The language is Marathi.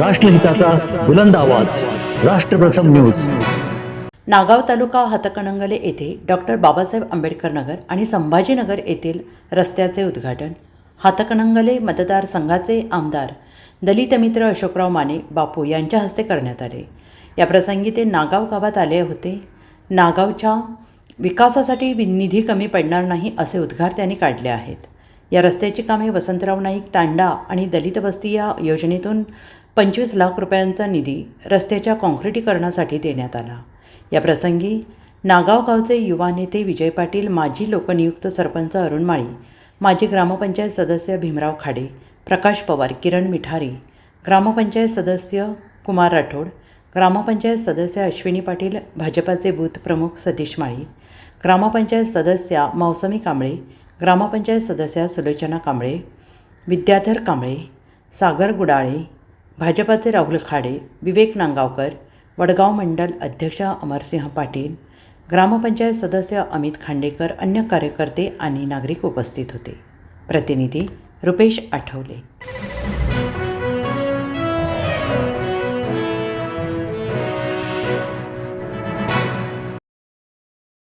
राष्ट्रहिताचा बुलंद आवाज. राष्ट्रप्रथम न्यूज. नागाव तालुका हातकणंगले येथे डॉक्टर बाबासाहेब आंबेडकर नगर आणि संभाजीनगर येथील रस्त्याचे उद्घाटन. हातकणंगले मतदारसंघाचे आमदार दलित मित्र अशोकराव माने बापू यांच्या हस्ते करण्यात आले. याप्रसंगी ते नागाव गावात आले होते. नागावच्या विकासासाठी निधी कमी पडणार नाही असे उद्गार त्यांनी काढले आहेत. या रस्त्याची कामे वसंतराव नाईक तांडा आणि दलित वस्ती या योजनेतून पंचवीस लाख रुपयांचा निधी रस्त्याच्या काँक्रिटीकरणासाठी देण्यात आला. या प्रसंगी नागाव गावचे युवा नेते विजय पाटील माजी लोकनियुक्त सरपंच अरुण माळी माजी ग्रामपंचायत सदस्य भीमराव खाडे प्रकाश पवार किरण मिठारी ग्रामपंचायत सदस्य कुमार राठोड ग्रामपंचायत सदस्य अश्विनी पाटील भाजपाचे बूथ प्रमुख सतीश माळी ग्रामपंचायत सदस्या मौसमी कांबळे ग्रामपंचायत सदस्या सुलोचना कांबळे विद्याधर कांबळे सागर गुडाळे भाजपाचे राहुल खाडे विवेक नांगावकर वडगाव मंडल अध्यक्ष अमरसिंह पाटील ग्रामपंचायत सदस्य अमित खांडेकर अन्य कार्यकर्ते आणि नागरिक उपस्थित होते. प्रतिनिधी रुपेश आठवले.